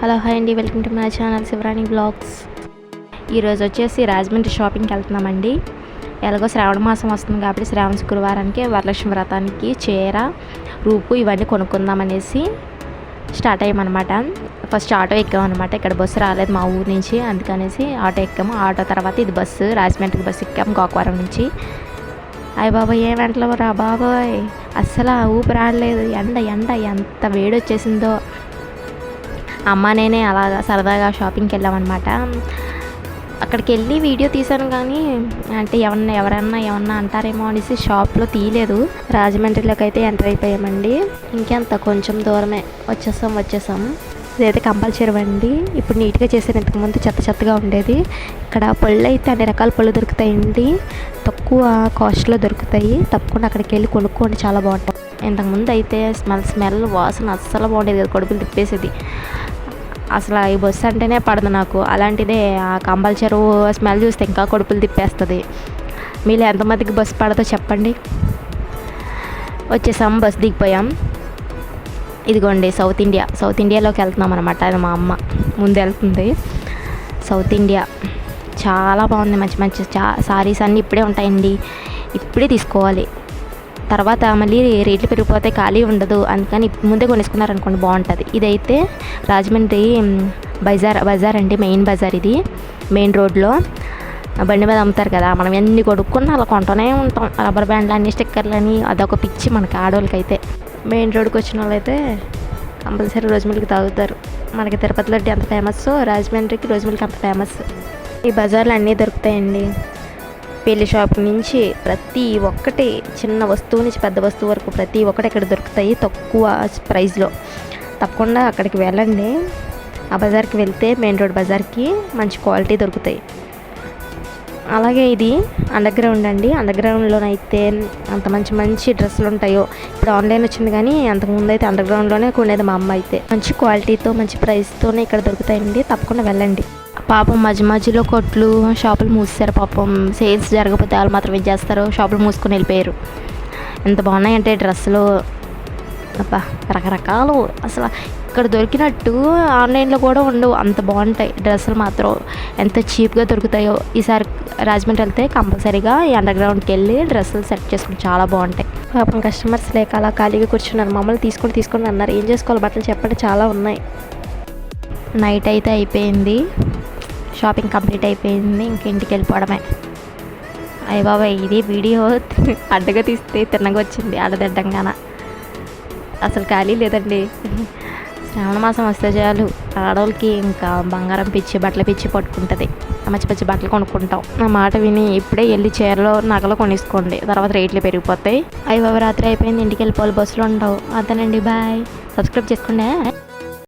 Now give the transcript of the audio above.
Hello hi అండి. Welcome to my channel Shivarani blogs. ఈరోజు వచ్చేసి రాజమండ్రి షాపింగ్కి వెళ్తున్నామండి. ఎలాగో శ్రావణ మాసం వస్తుంది కాబట్టి శ్రావణ శుక్రవారానికి వరలక్ష్మి వ్రతానికి చీర రూపు ఇవన్నీ కొనుక్కుందామనేసి స్టార్ట్ అయ్యామన్నమాట. ఫస్ట్ ఆటో ఎక్కామన్నమాట. ఇక్కడ బస్సు రాలేదు మా ఊరు నుంచి. అందుకనేసి ఆటో ఎక్కాము. ఆటో తర్వాత ఇది బస్సు. రాజమండ్రికి బస్సు ఎక్కాము గోకవరం నుంచి. అయ్య బాబాయ్ ఏ వెంటలో రా బాబాయ్. అస్సలు ఊపి రాలేదు ఎండ ఎండ ఎంత వేడి వచ్చేసిందో అమ్మ నేనే అలాగా సరదాగా షాపింగ్కి వెళ్ళామన్నమాట. అక్కడికి వెళ్ళి వీడియో తీశాను కానీ అంటే ఎవరన్నా ఎవరన్నా ఏమన్నా అంటారేమో అనేసి షాప్లో తీయలేదు. రాజమండ్రిలోకి అయితే ఎంటర్ అయిపోయామండి. ఇంకెంత కొంచెం దూరమే. వచ్చేసాం వచ్చేసాం. ఇదైతే కంపల్సరీ అండి. ఇప్పుడు నీట్గా చేసాను. ఇంతకుముందు చెత్త చెత్తగా ఉండేది. ఇక్కడ పళ్ళు అయితే అన్ని రకాల పళ్ళు దొరుకుతాయండి. తక్కువ కాస్ట్లో దొరుకుతాయి. తప్పకుండా అక్కడికి వెళ్ళి కొనుక్కోండి. చాలా బాగుంటాయి ఇంతకుముందు అయితే స్మెల్ స్మెల్ వాసన అస్సలు బాగుండేది కదా. కొడుకులు తిప్పేసేది. అసలు ఈ బస్సు అంటేనే పడదు నాకు. అలాంటిదే ఆ కంపల్సరీ స్మెల్ చూస్తే ఇంకా కడుపులు తిప్పేస్తుంది. మీరు ఎంతమందికి బస్సు పడదో చెప్పండి. వచ్చేసాం బస్సు దిగిపోయాం. ఇదిగోండి సౌత్ ఇండియా. సౌత్ ఇండియాలోకి వెళ్తున్నాం అనమాట అది మా అమ్మ. ముందు వెళ్తుంది. South India. చాలా బాగుంది మంచి మంచి చా సారీస్ అన్నీ ఇప్పుడే ఉంటాయండి. ఇప్పుడే తీసుకోవాలి. తర్వాత మళ్ళీ రేట్లు పెరిగిపోతే ఖాళీ ఉండదు. అందుకని ముందే కొనేసుకున్నారనుకోండి బాగుంటుంది. ఇదైతే రాజమండ్రి బజార్ బజార్ అండి మెయిన్ బజార్ ఇది. మెయిన్ రోడ్లో. బండి మీద అమ్ముతారు కదా మనం ఎన్ని కొడుక్కున్నా అలా కొంటూనే ఉంటాం. రబ్బర్ బ్యాండ్లు అన్ని స్టిక్కర్లు అని అదొక పిచ్చి మనకి ఆడవాళ్ళకైతే మెయిన్ రోడ్కి వచ్చిన వాళ్ళైతే కంపల్సరీ రోజు మిల్క్ తాగుతారు. మనకి తిరుపతి లడ్డు ఎంత ఫేమస్ రాజమండ్రికి రోజు మిల్క్ అంత ఫేమస్ ఈ బజార్లో అన్నీ దొరుకుతాయండి. పెళ్ళి షాప్ నుంచి ప్రతి ఒక్కటి చిన్న వస్తువు నుంచి పెద్ద వస్తువు వరకు ప్రతి ఒక్కటి ఇక్కడ దొరుకుతాయి తక్కువ ప్రైస్లో. తప్పకుండా అక్కడికి వెళ్ళండి. ఆ బజార్కి వెళ్తే మెయిన్ రోడ్ బజార్కి మంచి క్వాలిటీ దొరుకుతాయి. అలాగే ఇది అండర్ గ్రౌండ్ అండి. అండర్గ్రౌండ్లోనైతే అంత మంచి మంచి డ్రెస్సులు ఉంటాయో ఇప్పుడు ఆన్లైన్ వచ్చింది కానీ అంతకుముందు అయితే అండర్గ్రౌండ్లోనే కొనేది మా అమ్మ అయితే. మంచి క్వాలిటీతో మంచి ప్రైస్తోనే ఇక్కడ దొరుకుతాయండి. తప్పకుండా వెళ్ళండి. పాపం మధ్య మధ్యలో కొట్లు షాపులు మూసేశారు పాపం. సేల్స్ జరగకపోతే వాళ్ళు మాత్రం ఏం చేస్తారు? షాపులు మూసుకొని వెళ్ళిపోయారు. ఎంత బాగున్నాయంటే డ్రెస్సులు. అబ్బా రకరకాలు. అసలు ఇక్కడ దొరికినట్టు ఆన్లైన్లో కూడా ఉండవు. అంత బాగుంటాయి డ్రెస్సులు మాత్రం. ఎంత చీప్గా దొరుకుతాయో. ఈసారి రాజమండ్రి వెళ్తే కంపల్సరీగా ఈ అండర్ గ్రౌండ్కి వెళ్ళి డ్రెస్సులు సెట్ చేసుకుని చాలా బాగుంటాయి. పాపం కస్టమర్స్ లేక అలా ఖాళీగా కూర్చున్నారు. మమ్మల్ని తీసుకొని తీసుకొని అన్నారు. ఏం చేసుకోవాలి? బట్టలు చెప్పండి. చాలా ఉన్నాయి. నైట్ అయితే అయిపోయింది. షాపింగ్ కంప్లీట్ అయిపోయింది ఇంక ఇంటికి వెళ్ళిపోవడమే. అయ్య బాబాయ్ ఇది వీడియో అడ్డగా తీస్తే తిన్నగా వచ్చింది అడదడ్డంగాన అసలు ఖాళీ లేదండి. శ్రావణ మాసం వస్తే చాలు. ఆడవాళ్ళకి ఇంకా బంగారం పిచ్చి బట్టలు పిచ్చి పట్టుకుంటుంది. మంచి మంచి బట్టలు కొనుక్కుంటాం. నా మాట విని ఇప్పుడే వెళ్ళి చీరలో నగలు కొనేసుకోండి. తర్వాత రేట్లు పెరిగిపోతాయి. అయ్యి రాత్రి అయిపోయింది ఇంటికి వెళ్ళిపోవాలి బస్సులు ఉండవు. అతనండి బాయ్. సబ్స్క్రైబ్ చేసుకోండి